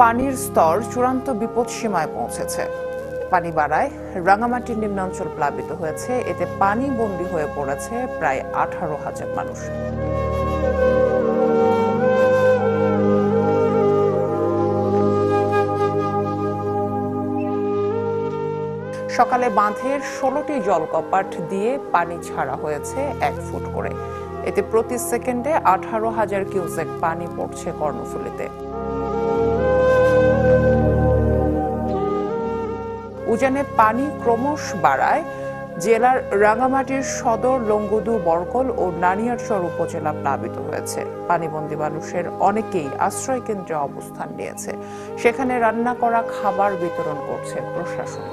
পানির স্তর চূড়ান্ত বিপদ সীমায় পৌঁছেছে। পানি বাড়ায় রাঙামাটির নিম্নাঞ্চল প্লাবিত হয়েছে। এতে পানি বন্দী হয়ে পড়েছে প্রায় আঠারো হাজার মানুষ। সকালে বাঁধের ষোলোটি জলকপাট দিয়ে পানি ছাড়া হয়েছে এক ফুট করে। এতে প্রতি সেকেন্ডে আঠারো হাজার কিউসেক পানি পড়ছে কর্ণফুলীতে। উজানে পানি ক্রমশ বাড়ায় জেলার রাঙামাটির সদর, লঙ্গুদু, বরকল ও নানিয়ারচর উপজেলা প্লাবিত হয়েছে। পানিবন্দী মানুষের অনেকেই আশ্রয় কেন্দ্রে অবস্থান নিয়েছে। সেখানে রান্না করা খাবার বিতরণ করছে প্রশাসন।